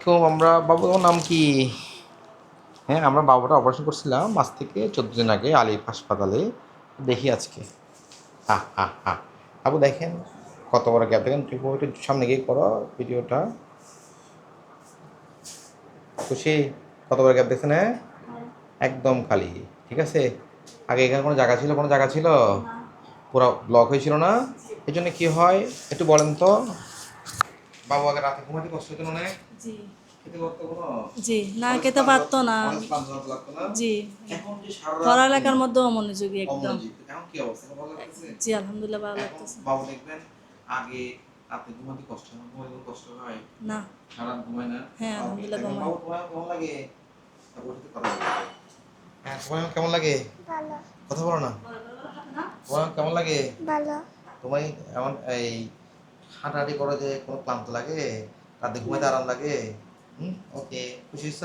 খুব আমরা বাবু তোমার নাম কি? হ্যাঁ আমরা বাবুটা অপারেশন করছিলাম আজ থেকে চোদ্দ দিন আগে আলিফ হাসপাতালে। দেখি আজকে। হা হা হা। বাবু দেখেন কত বড় গ্যাপ দেখেন তুই একটু সামনে গিয়ে করো ভিডিওটা। খুশি কত বড় গ্যাপ দেখছেন হ্যাঁ? একদম খালি ঠিক আছে? আগে এখানে কোনো জায়গা ছিল কোনো জায়গা ছিল? পুরো ব্লক হয়েছিল না? এই জন্য কী হয় একটু বলেন তো। বাবু আগে রাতে ঘুমাতে কষ্ট হতো না জি। জি না খেতে পারতো না? জি। পড়ালেখার একদম। অমনোযোগী। এখন কি অবস্থা? এখন ভালো লাগতেছে? জি আলহামদুলিল্লাহ ভালো লাগতেছে। বাবু দেখবেন আগে রাতে ঘুমাতে কষ্ট হয় ঘুমাতে কষ্ট হয়? না। সারা ঘুমায় না? হ্যাঁ, আলহামদুলিল্লাহ বাবু তোমার কেমন লাগে? কথা বলো। হ্যাঁ তোমার কেমন লাগে? ভালো। কথা বলো না। তোমার কেমন লাগে? ভালো। তোমার এমন এই হাঁটাহাঁটি করে যে কোনো ক্লান্ত লাগে রাতে ঘুমাইতে আরাম লাগে। হুম? ওকে খুশি হয়েছ